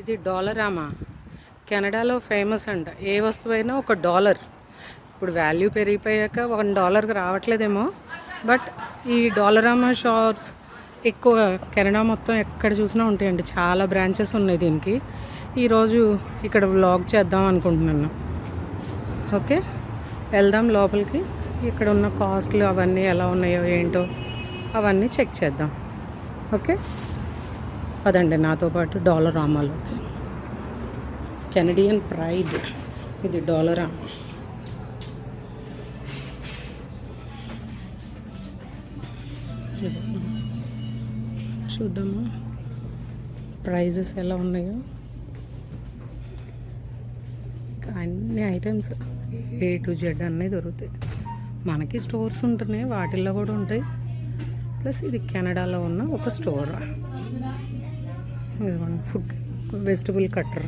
ఇది డాలరామా? కెనడాలో ఫేమస్ అంట. ఏ వస్తువైనా ఒక డాలర్. ఇప్పుడు వాల్యూ పెరిగిపోయాక వన్ డాలర్కి రావట్లేదేమో. బట్ ఈ డాలరామా షాప్స్ ఎక్కువ కెనడా మొత్తం ఎక్కడ చూసినా ఉంటాయండి. చాలా బ్రాంచెస్ ఉన్నాయి దీనికి. ఈరోజు ఇక్కడ వ్లాగ్ చేద్దాం అనుకుంటున్నాను. ఓకే? వెళ్దాం లోపలికి. ఇక్కడ ఉన్న కాస్ట్లు అవన్నీ ఎలా ఉన్నాయో ఏంటో అవన్నీ చెక్ చేద్దాం. ఓకే? పదండి నాతో పాటు డాలర్ రామాలోకి కెనడియన్ ప్రైడ్ ఇది డాలరా చూద్దాము? ప్రైజెస్ ఎలా ఉన్నాయో. అన్ని ఐటమ్స్ ఏ టు జెడ్ అన్నీ దొరుకుతాయి. మనకి స్టోర్స్ ఉంటున్నాయి వాటిల్లో కూడా ఉంటాయి. ప్లస్ ఇది కెనడాలో ఉన్న ఒక స్టోర్ ఇదిగోండి ఫుడ్ వెజిటబుల్ కట్టర్.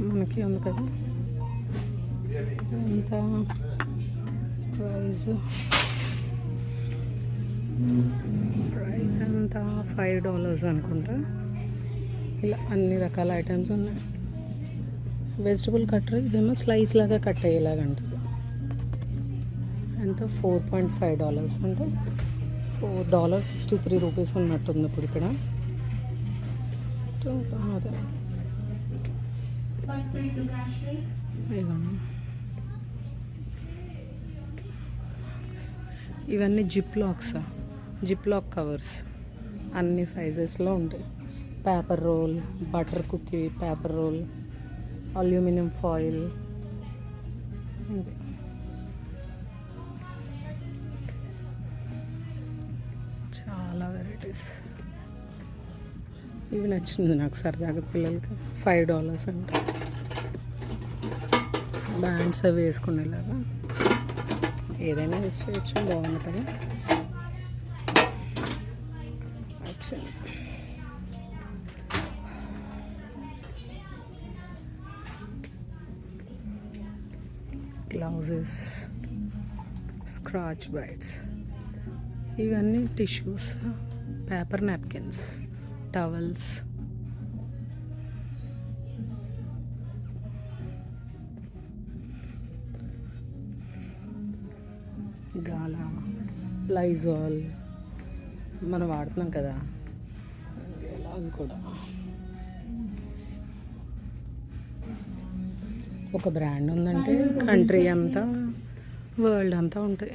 మనకి ఉంది కదా. ఎంత ప్రైస్. ప్రైస్ ఎంత ఫైవ్ డాలర్స్ అనుకుంటా. ఇలా అన్ని రకాల ఐటమ్స్ ఉన్నాయి. వెజిటబుల్ కట్టర్ ఇదేమో స్లైస్ లాగా కట్ అయ్యేలాగా ఉంటుంది. ఎంత ఫోర్ పాయింట్ ఫైవ్ డాలర్స్ అంటే four dollar sixty three rupees ఉన్నట్టుంది ఇప్పుడు ఇక్కడ. సో, అదే ఇదిగోండి. ఇవన్నీ zip locks zip lock covers అన్ని సైజెస్లో ఉంటాయి. Paper roll butter cookie paper roll aluminium foil చాలా వెరైటీస్ ఇవి నచ్చింది నాకు సరదాగా పిల్లలకి ఫైవ్ డాలర్స్ అంటే బ్యాండ్స్ అవి వేసుకునేలాగా ఏదైనా యూస్ చేయొచ్చు బాగుంది కదా వచ్చింది గ్లౌజెస్ స్క్రాచ్ బ్రైట్స్ ఇవన్నీ టిష్యూస్ పేపర్ నాప్కిన్స్ టవల్స్ గాలా లైజాల్ మనం వాడుతున్నాం కదా. ఇలా కూడా. ఒక బ్రాండ్ ఉందంటే కంట్రీ అంతా వరల్డ్ అంతా ఉంటాయి.